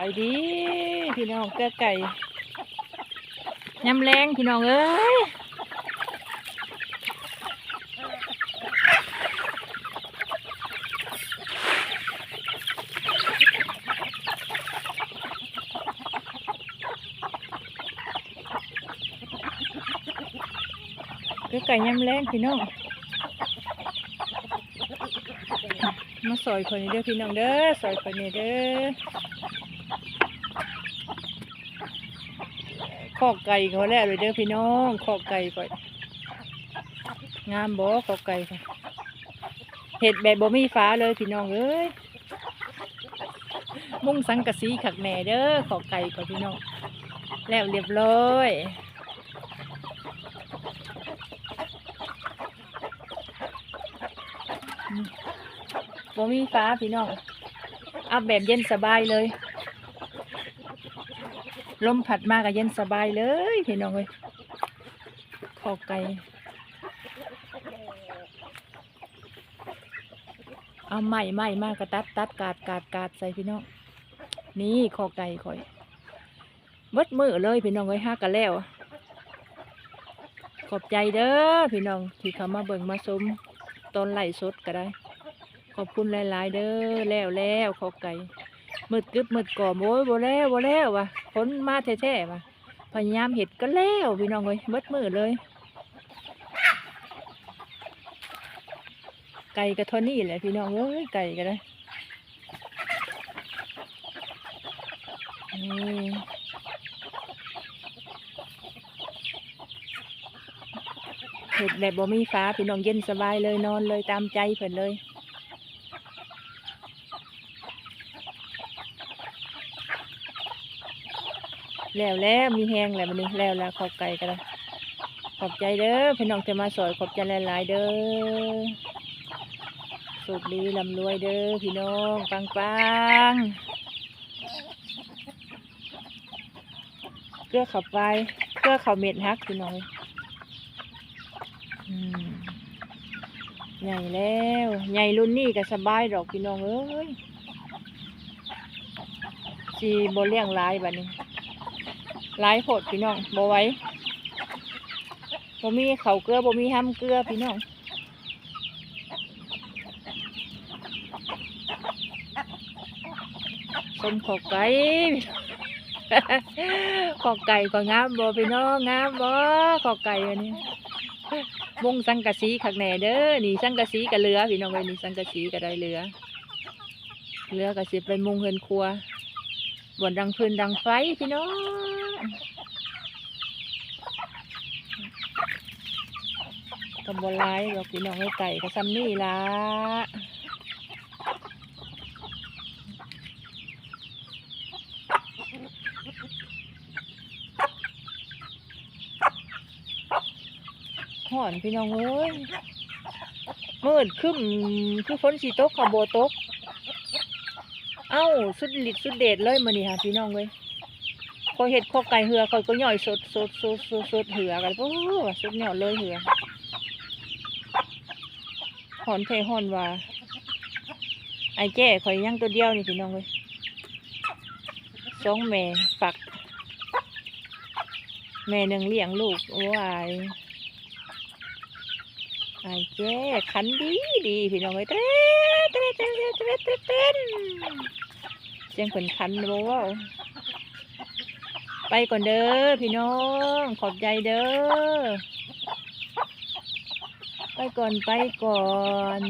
ไปดีพี่น้องเกลือไก่ยำแรงพี่น้องเอ้ยเกลือไก่ยำแรงพี่น้องมาซอยคนนี้เด้อพี่น้องเด้อซอยคนนี้เด้อ ขอกไก่เขาแล้วเลยเด้อพี่น้องขอกไก่ก่อนงามบ่ขอกไก่ค่ะเห็ดแบบบ่มีฟ้าเลยพี่น้องเอ้ยมุ้งสังกะสีขักแหน่เด้อขอกไก่ก่อนพี่น้องแล้วเรียบร้อยบ่มีฟ้าพี่น้องอาแบบเย็นสบายเลย ลมผัดมากก็เย็นสบายเลยพี่น้องเอ้ยขอไก่เอาไม้ไม้มากก็ตัดตัดกาดกาดกาดใส่พี่น้อง นี่ขอไก่ข่อยเบิดมือเลยพี่น้องเอ้ยห้ากันแล้ว ขอบใจเด้อพี่น้องที่เขามาเบิ่งมาชมตอนไหลสดก็ได้ ขอบคุณหลาย ๆ เด้อแล้วแล้วขอไก่ มืดกึบมืดก่อมโอ้ยบ่แล้วบ่แล้ววะพ้นมาแท้ๆวะพยายามเห็ดก็แล้วพี่น้องเอ้ยเบิดมือเลย ไก่กระทอนี่แหละพี่น้องเอ้ยไก่ก็ได้นี่เห็ดแบบบ่มีฟ้าพี่น้องเย็นสบายเลยนอนเลยตามใจเพิ่นเลย แล้วแล้วมีแห้งแล้วมันนี้แล้วแล้วขอบไก่กันลยขอบใจเด้อพี่น้องจะมาสอยขอบใจหลายๆเด้อสุขดีลำรวยเด้อพี่น้องปังปังเกลือขับไปเกลือเขาเม็ดฮักพี่น้องใหญ่แล้วใหญ่รุ่นนี้ก็สบายดอกพี่น้องเอ้ยสีโบเลี้ยงลายบัดนี้ หลายโพดพี่น้องบ่ไว้บ่มีเขาเกลือบ่มีห้ำเกลือพี่น้องสมขอกไก่ขอกไก่ก็งามบ่พี่น้องงามบ่ขอกไก่อันนี้มุงสังกะสีขักแหน่เด้อนี่สังกะสีกับเรือพี่น้องเอ้ยนี่สังกะสีก็ได้เรือเรือก็สิไปมุงเฮือนครัว บนดังพื้นดังไฟพี่น้องกับบหลายดอกพี่น้องไอ้ไก่ก็ซ้ำนี่ละห่อนพี่น้องเอ้ยมืดครึ้มคือฝนสีตกขบโบตก เอ้าสุดฤทธิ์สุดเดชเลยมานี่ค่ะพี่น้องเลยพอเห็ดข้อไก่เหือเขาก็ย่อยสดสดสดสดสดเหือกันโอ้สดเนียเลยเหือหอนเพหอนว่าไอ้แจ้ข่อยยังตัวเดียวนี่พี่น้องเลยสองแม่ฝัก แม่หนึ่งเลี้ยงลูกโอ้ย ไอ้แจ้ขันดีดีพี่น้องเลยเต้เต้เต้เต้เต้เต้เต้นเสียงผนขันโว้าวไปก่อนเด้อพี่น้อง ขอบใจเด้อ ไปก่อนไปก่อน